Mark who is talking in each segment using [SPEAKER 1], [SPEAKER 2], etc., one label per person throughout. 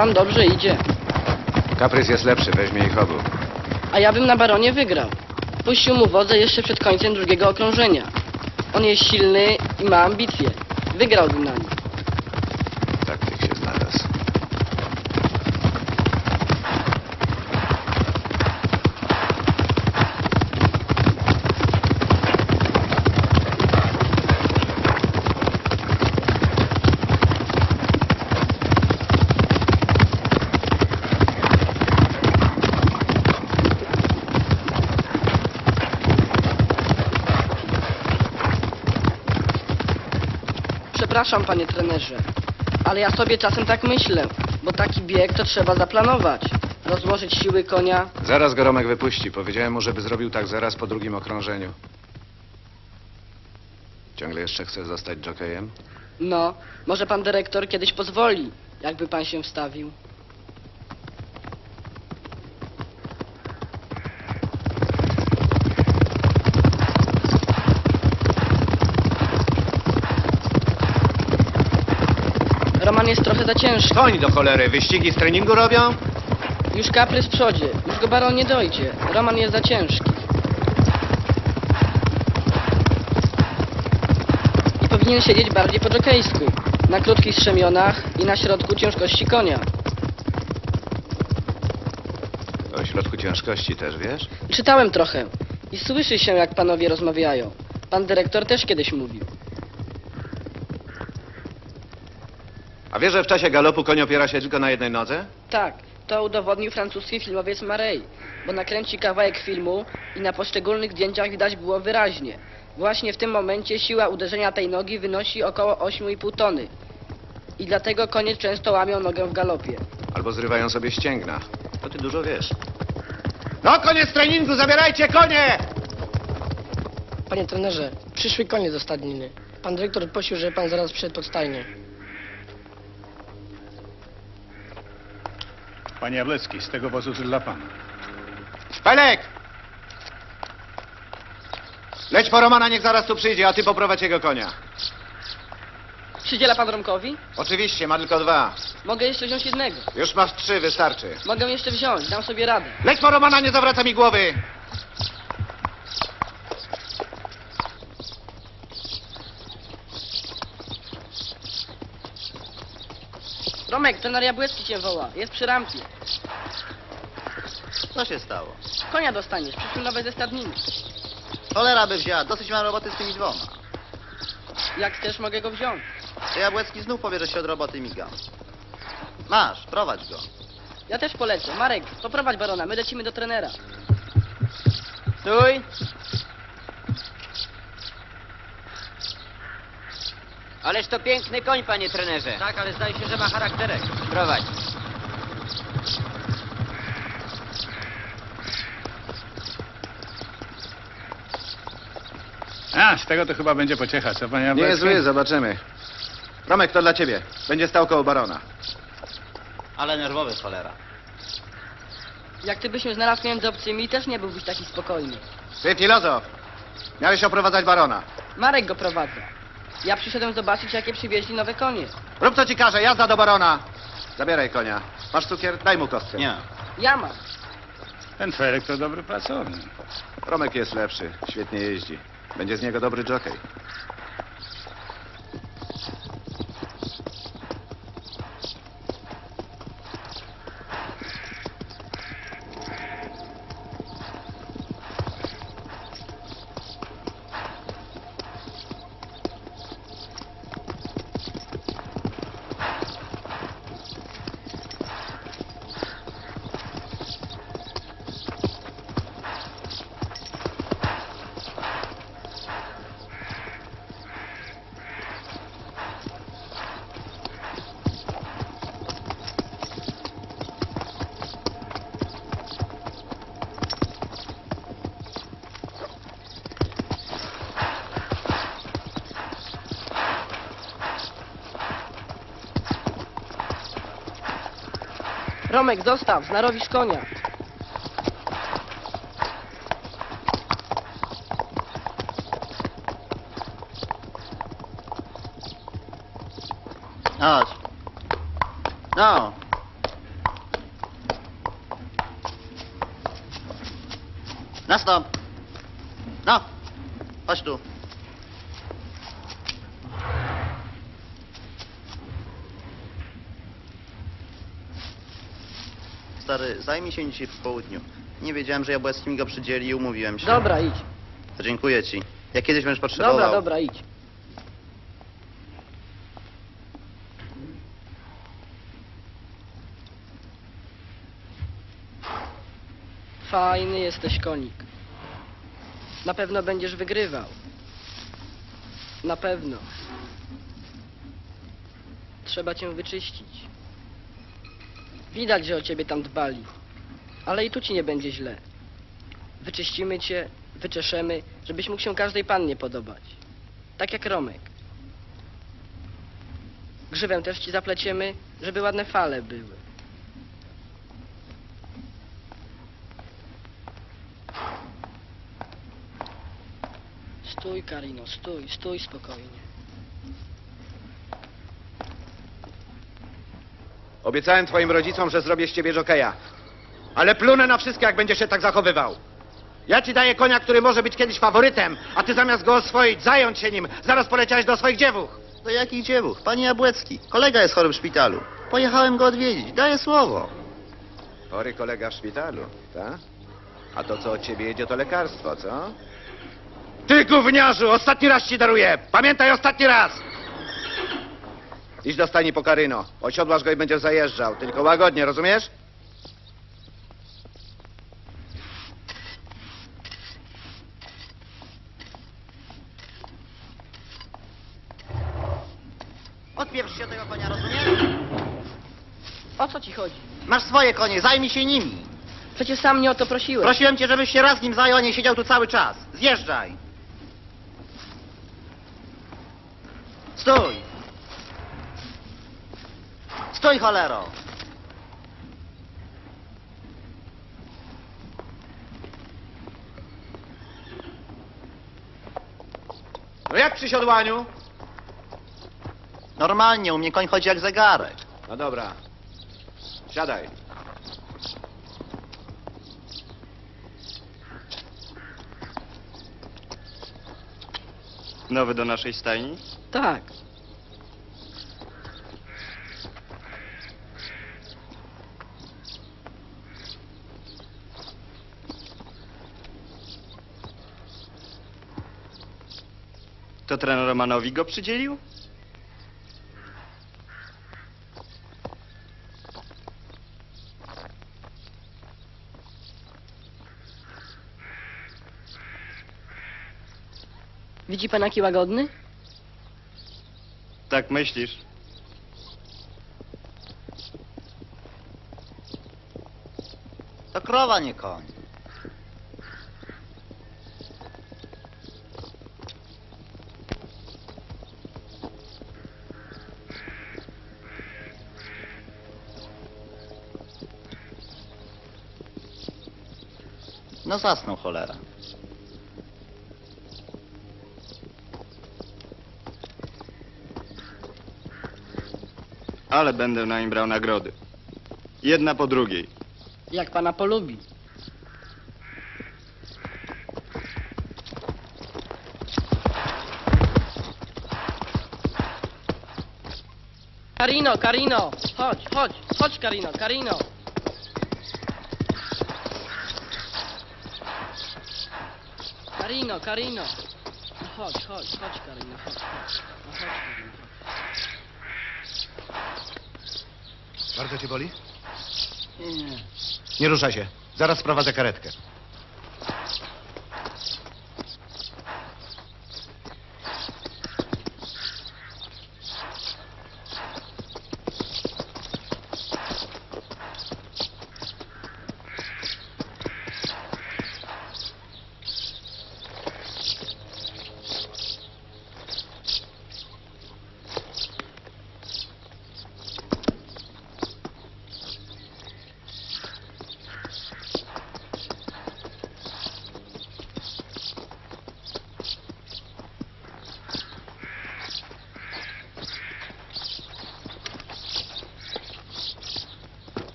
[SPEAKER 1] Baron dobrze idzie.
[SPEAKER 2] Kaprys jest lepszy, weźmie ich obu.
[SPEAKER 1] A ja bym na baronie wygrał. Puścił mu wodę jeszcze przed końcem drugiego okrążenia. On jest silny i ma ambicje. Wygrałbym na nim.
[SPEAKER 2] Taktyk się znalazł.
[SPEAKER 1] Przepraszam, panie trenerze, ale ja sobie czasem tak myślę, bo taki bieg to trzeba zaplanować. Rozłożyć siły konia.
[SPEAKER 2] Zaraz go Romek wypuści. Powiedziałem mu, żeby zrobił tak zaraz po drugim okrążeniu. Ciągle jeszcze chce zostać jokejem?
[SPEAKER 1] No, może pan dyrektor kiedyś pozwoli, jakby pan się wstawił. Roman jest trochę za ciężki.
[SPEAKER 2] Koń do cholery, wyścigi z treningu robią?
[SPEAKER 1] Już kaprys w przodzie, już go baron nie dojdzie. Roman jest za ciężki. I powinien siedzieć bardziej po jokejsku. Na krótkich strzemionach i na środku ciężkości konia.
[SPEAKER 2] O środku ciężkości też, wiesz?
[SPEAKER 1] Czytałem trochę i słyszy się, jak panowie rozmawiają. Pan dyrektor też kiedyś mówił.
[SPEAKER 2] A wiesz, że w czasie galopu koń opiera się tylko na jednej nodze?
[SPEAKER 1] Tak, to udowodnił francuski filmowiec Marey, bo nakręci kawałek filmu i na poszczególnych zdjęciach widać było wyraźnie. Właśnie w tym momencie siła uderzenia tej nogi wynosi około 8,5 tony. I dlatego konie często łamią nogę w galopie.
[SPEAKER 2] Albo zrywają sobie ścięgna. To ty dużo wiesz. No, koniec treningu, zabierajcie konie!
[SPEAKER 1] Panie trenerze, przyszły konie do stadniny. Pan dyrektor prosił, żeby pan zaraz przyszedł pod stajnię.
[SPEAKER 3] Panie Jablecki, z tego wozu dla pana.
[SPEAKER 2] Szpelek! Leć po Romana, niech zaraz tu przyjdzie, a ty poprowadź jego konia.
[SPEAKER 1] Przydziela pan Romkowi?
[SPEAKER 2] Oczywiście, ma tylko dwa.
[SPEAKER 1] Mogę jeszcze wziąć jednego.
[SPEAKER 2] Już masz trzy, wystarczy.
[SPEAKER 1] Mogę jeszcze wziąć, dam sobie radę.
[SPEAKER 2] Leć po Romana, nie zawraca mi głowy!
[SPEAKER 1] Romek, trener Jabłecki cię woła. Jest przy rampie.
[SPEAKER 4] Co się stało?
[SPEAKER 1] Konia dostaniesz, przyszły nowe ze stadniny.
[SPEAKER 4] Cholera by wzięła, dosyć mam roboty z tymi dwoma.
[SPEAKER 1] Jak chcesz, mogę go wziąć.
[SPEAKER 4] To Jabłecki znów powie, że się od roboty miga. Masz, prowadź go.
[SPEAKER 1] Ja też polecę. Marek, poprowadź barona, my lecimy do trenera. Stój!
[SPEAKER 5] Ależ to piękny koń, panie trenerze.
[SPEAKER 1] Tak, ale zdaje się, że ma charakterek.
[SPEAKER 5] Prowadź.
[SPEAKER 3] A, z tego to chyba będzie pociecha, co panie
[SPEAKER 2] Nie jest zły, zobaczymy. Romek, to dla ciebie. Będzie stał koło barona.
[SPEAKER 4] Ale nerwowy cholera.
[SPEAKER 1] Jak ty byś się znalazł między obcymi, też nie byłbyś taki spokojny.
[SPEAKER 2] Ty, filozof! Miałeś oprowadzać barona.
[SPEAKER 1] Marek go prowadza. Ja przyszedłem zobaczyć, jakie przywieźli nowe konie.
[SPEAKER 2] Rób co ci każe, jazda do barona. Zabieraj konia. Masz cukier? Daj mu kostkę.
[SPEAKER 4] Nie.
[SPEAKER 1] Ja mam.
[SPEAKER 3] Ten Ferek to dobry pracownik.
[SPEAKER 2] Romek jest lepszy, świetnie jeździ. Będzie z niego dobry jockey.
[SPEAKER 1] Romek, zostaw, znarowisz konia.
[SPEAKER 4] Chodź. No. Nastąp! No, chodź tu. Stary, zajmij się dzisiaj po południu. Nie wiedziałem, że Jabłecki mi go przydzieli i umówiłem się.
[SPEAKER 1] Dobra, idź.
[SPEAKER 4] Dziękuję ci. Jak kiedyś będziesz potrzebował.
[SPEAKER 1] Dobra, dobra, idź. Fajny jesteś konik. Na pewno będziesz wygrywał. Na pewno. Trzeba cię wyczyścić. Widać, że o ciebie tam dbali. Ale i tu ci nie będzie źle. Wyczyścimy cię, wyczeszemy, żebyś mógł się każdej pannie podobać. Tak jak Romek. Grzywę też ci zapleciemy, żeby ładne fale były. Stój, Karino, stój, stój spokojnie.
[SPEAKER 2] Obiecałem twoim rodzicom, że zrobię z ciebie jokeja. Ale plunę na wszystko, jak będziesz się tak zachowywał. Ja ci daję konia, który może być kiedyś faworytem, a ty zamiast go oswoić, zająć się nim, zaraz poleciałeś do swoich dziewuch.
[SPEAKER 4] Do jakich dziewuch? Panie Jabłecki, kolega jest chory w szpitalu. Pojechałem go odwiedzić, daję słowo.
[SPEAKER 2] Chory kolega w szpitalu, tak? A to, co od ciebie jedzie, to lekarstwo, co? Ty, gówniarzu, ostatni raz ci daruję! Pamiętaj, ostatni raz! Idź do stajni po Karyno. Osiodłasz go i będziesz zajeżdżał. Tylko łagodnie, rozumiesz?
[SPEAKER 4] Odpieprz się tego konia, rozumiesz?
[SPEAKER 1] O co ci chodzi?
[SPEAKER 4] Masz swoje konie, zajmij się nimi.
[SPEAKER 1] Przecież sam mnie o to prosiłeś.
[SPEAKER 4] Prosiłem cię, żebyś się raz nim zajął, a nie siedział tu cały czas. Zjeżdżaj. Stój. Stój, cholero.
[SPEAKER 2] No jak przy siodłaniu?
[SPEAKER 4] Normalnie, u mnie koń chodzi jak zegarek.
[SPEAKER 2] No dobra. Siadaj.
[SPEAKER 6] Nowy do naszej stajni?
[SPEAKER 1] Tak.
[SPEAKER 6] To trener Romanowi go przydzielił?
[SPEAKER 1] Widzi pan jaki łagodny?
[SPEAKER 6] Tak myślisz?
[SPEAKER 4] To krowa, nie koń. No zasnął cholera.
[SPEAKER 6] Ale będę na nim brał nagrody. Jedna po drugiej.
[SPEAKER 1] Jak pana polubi. Karino, Karino! Chodź, chodź, chodź Karino, Karino! Karino, Karino! No chodź, chodź, chodź Karino, chodź, chodź. No chodź Karino.
[SPEAKER 2] Bardzo cię boli?
[SPEAKER 4] Nie.
[SPEAKER 2] Nie ruszaj się. Zaraz sprowadzę karetkę.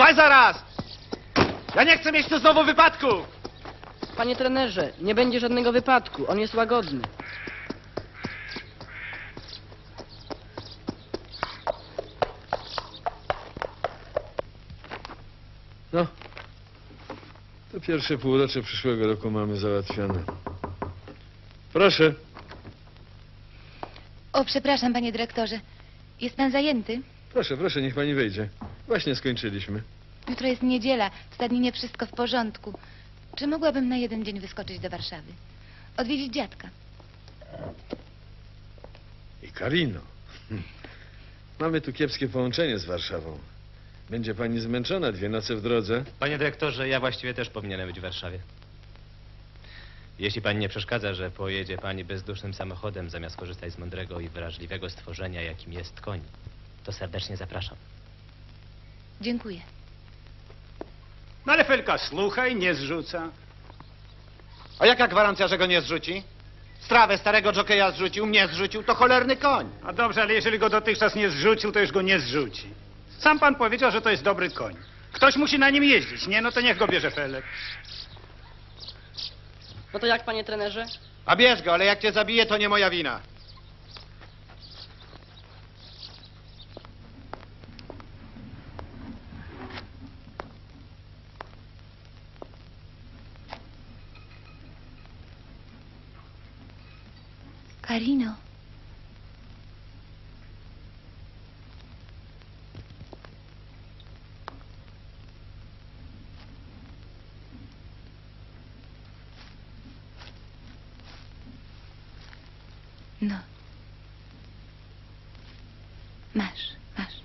[SPEAKER 2] Złaź zaraz! Ja nie chcę mieć tu znowu wypadku!
[SPEAKER 1] Panie trenerze, nie będzie żadnego wypadku, on jest łagodny.
[SPEAKER 7] No, to pierwsze półrocze przyszłego roku mamy załatwione. Proszę.
[SPEAKER 8] O, przepraszam, panie dyrektorze. Jest pan zajęty?
[SPEAKER 7] Proszę, proszę, niech pani wejdzie. Właśnie skończyliśmy.
[SPEAKER 8] Jutro jest niedziela, w stadninie wszystko w porządku. Czy mogłabym na jeden dzień wyskoczyć do Warszawy? Odwiedzić dziadka.
[SPEAKER 7] I Karino. Mamy tu kiepskie połączenie z Warszawą. Będzie pani zmęczona dwie noce w drodze.
[SPEAKER 9] Panie dyrektorze, ja właściwie też powinienem być w Warszawie. Jeśli pani nie przeszkadza, że pojedzie pani bezdusznym samochodem zamiast korzystać z mądrego i wrażliwego stworzenia, jakim jest koń, to serdecznie zapraszam.
[SPEAKER 8] Dziękuję.
[SPEAKER 3] No ale Felka, słuchaj, nie zrzuca.
[SPEAKER 2] A jaka gwarancja, że go nie zrzuci? Strawę starego jokeja zrzucił, mnie zrzucił, to cholerny koń.
[SPEAKER 3] A dobrze, ale jeżeli go dotychczas nie zrzucił, to już go nie zrzuci. Sam pan powiedział, że to jest dobry koń. Ktoś musi na nim jeździć, nie? No to niech go bierze Felek.
[SPEAKER 1] No to jak, panie trenerze?
[SPEAKER 2] A bierz go, ale jak cię zabije, to nie moja wina.
[SPEAKER 8] Karino. No. Masz, masz.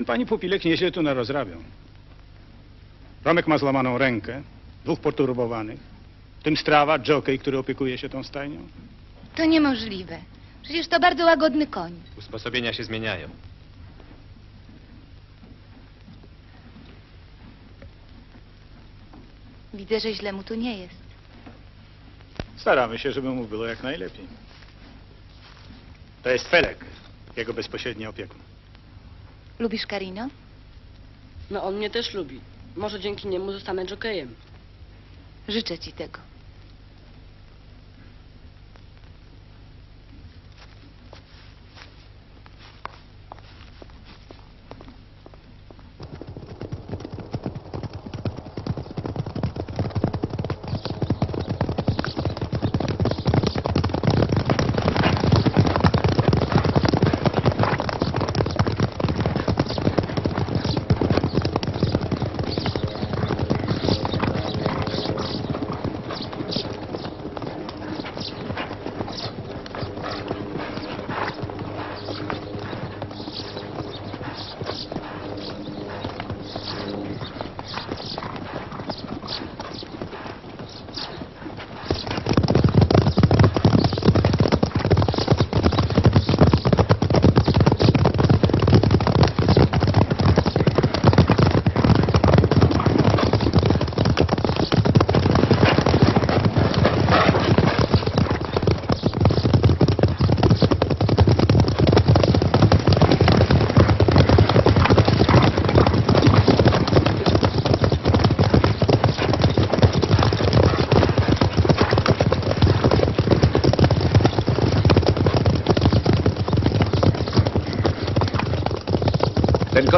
[SPEAKER 3] Ten pani pupilek nieźle tu narozrabiał. Romek ma złamaną rękę, dwóch poturbowanych. Tym strawa, jockey, który opiekuje się tą stajnią.
[SPEAKER 8] To niemożliwe. Przecież to bardzo łagodny koń.
[SPEAKER 9] Usposobienia się zmieniają.
[SPEAKER 8] Widzę, że źle mu tu nie jest.
[SPEAKER 3] Staramy się, żeby mu było jak najlepiej. To jest Felek, jego bezpośredni opiekun.
[SPEAKER 8] Lubisz Karino?
[SPEAKER 1] No on mnie też lubi. Może dzięki niemu zostanę jokejem.
[SPEAKER 8] Życzę ci tego.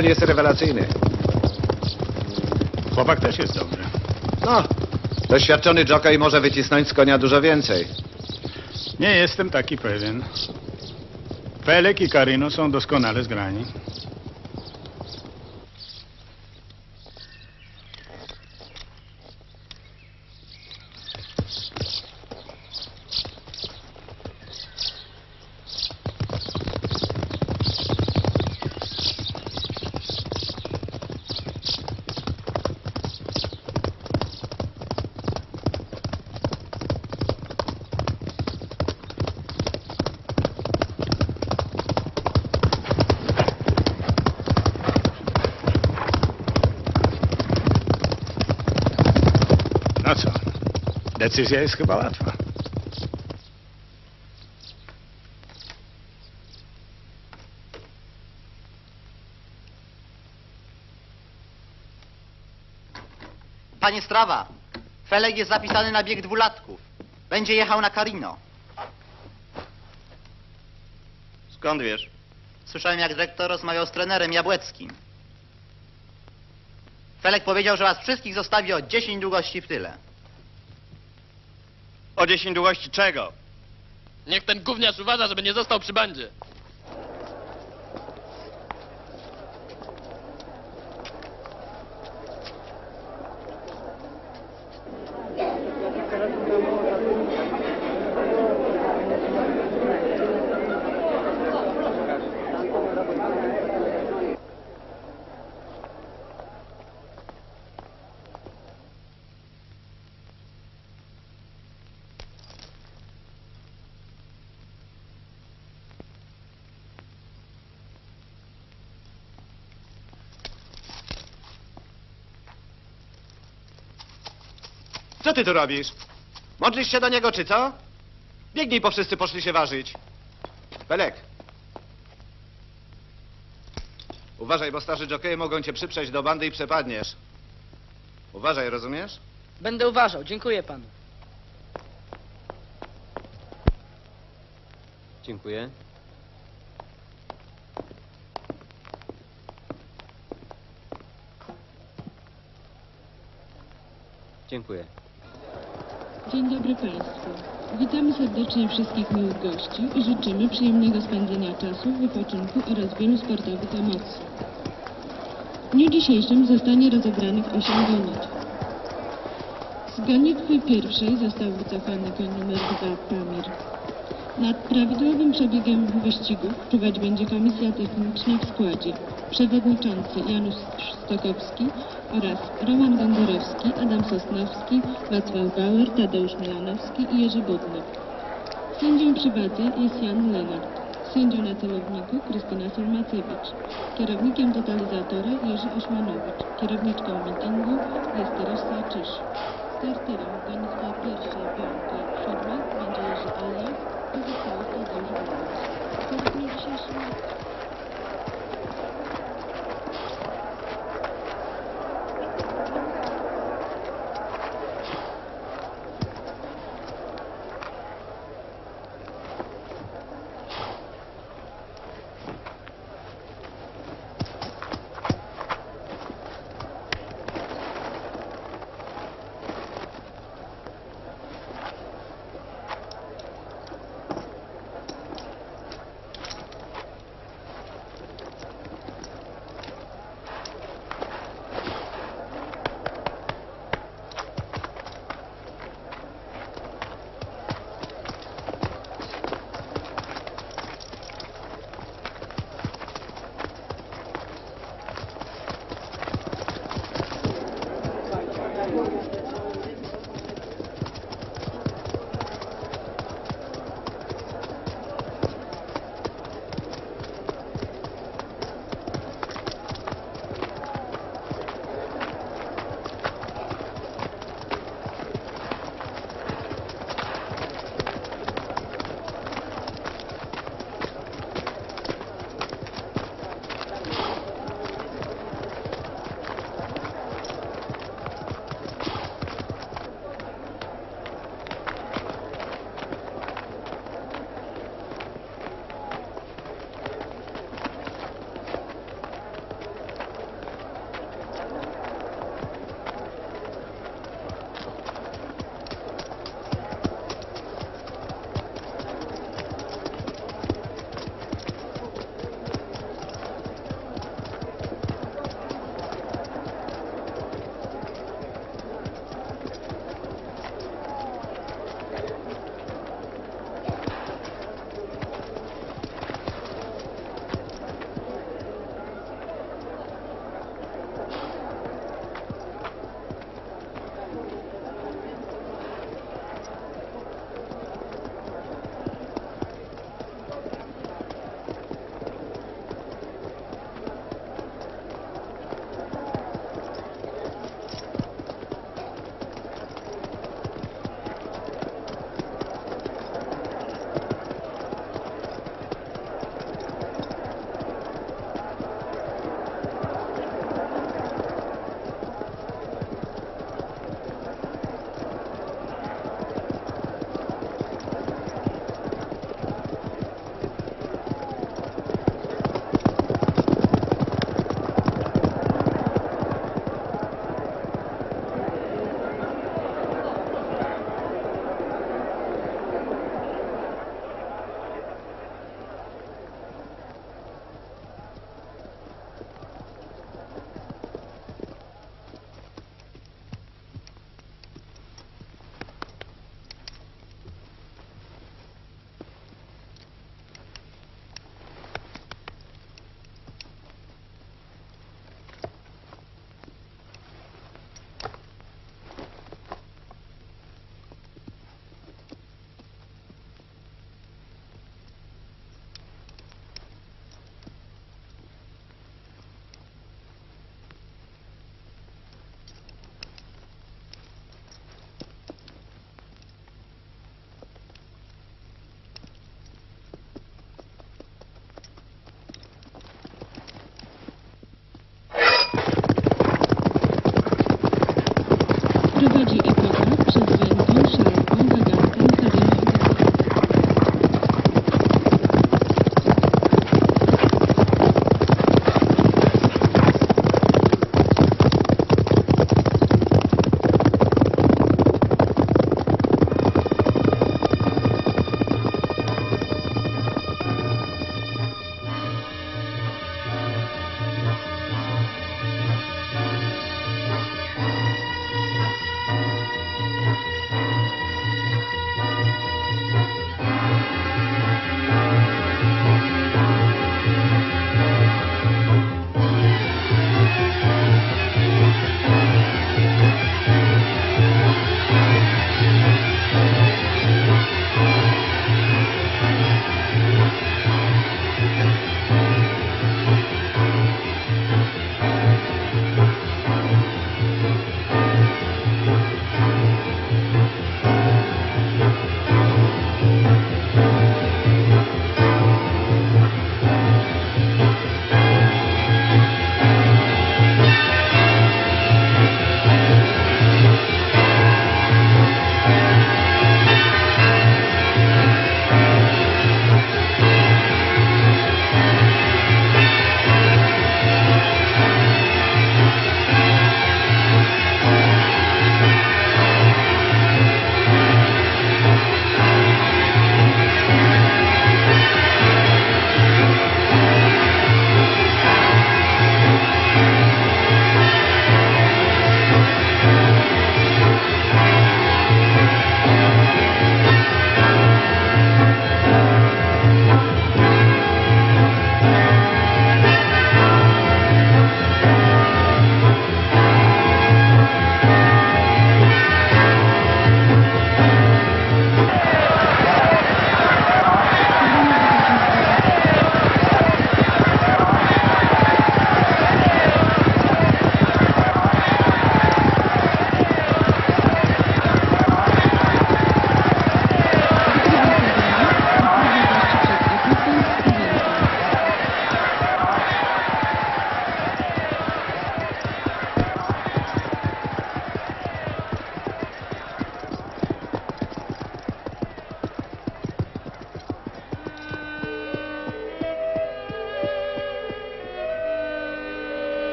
[SPEAKER 2] Koń jest rewelacyjny.
[SPEAKER 3] Chłopak też jest dobry.
[SPEAKER 2] No, doświadczony jockey może wycisnąć z konia dużo więcej.
[SPEAKER 3] Nie jestem taki pewien. Felek i Karino są doskonale zgrani. Decyzja jest chyba łatwa.
[SPEAKER 4] Panie Strawa, Felek jest zapisany na bieg dwulatków. Będzie jechał na Carino.
[SPEAKER 6] Skąd wiesz?
[SPEAKER 4] Słyszałem, jak dyrektor rozmawiał z trenerem Jabłeckim. Felek powiedział, że was wszystkich zostawi o 10 długości w tyle.
[SPEAKER 6] O 10 długości czego?
[SPEAKER 10] Niech ten gówniarz uważa, żeby nie został przy bandzie.
[SPEAKER 2] Co ty tu robisz? Modlisz się do niego, czy co? Biegnij, bo wszyscy poszli się ważyć. Pelek. Uważaj, bo starzy jokeje mogą cię przyprzeć do bandy i przepadniesz. Uważaj, rozumiesz?
[SPEAKER 1] Będę uważał, dziękuję panu.
[SPEAKER 5] Dziękuję. Dziękuję.
[SPEAKER 11] Dzień dobry Państwu. Witamy serdecznie wszystkich miłych gości i życzymy przyjemnego spędzenia czasu, wypoczynku oraz wielu sportowych emocji. W dniu dzisiejszym zostanie rozegranych 8 gonitw. Z gonitwy pierwszej został wycofany koń numer 2 Pamir. Nad prawidłowym przebiegiem wyścigów czuwać będzie komisja techniczna w składzie. Przewodniczący Janusz Stokowski oraz Roman Gądorowski, Adam Sosnowski, Wacław Bauer, Tadeusz Milanowski i Jerzy Budnik. Sędzią przy wadze jest Jan Lenart. Sędzią na celowniku Krystyna Solmacewicz. Kierownikiem totalizatora Jerzy Ośmanowicz. Kierowniczką meetingu jest Teresa Czysz. Starterem gonitwa pierwszej, piątej, siódmej będzie Jerzy Elias, pozostałych Tadeusz Bauer.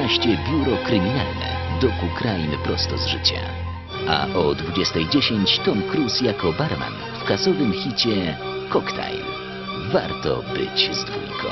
[SPEAKER 12] 18.15 Biuro Kryminalne. Doku Crime prosto z życia. A o 20.10 Tom Cruise jako barman w kasowym hicie Cocktail. Warto być z dwójką.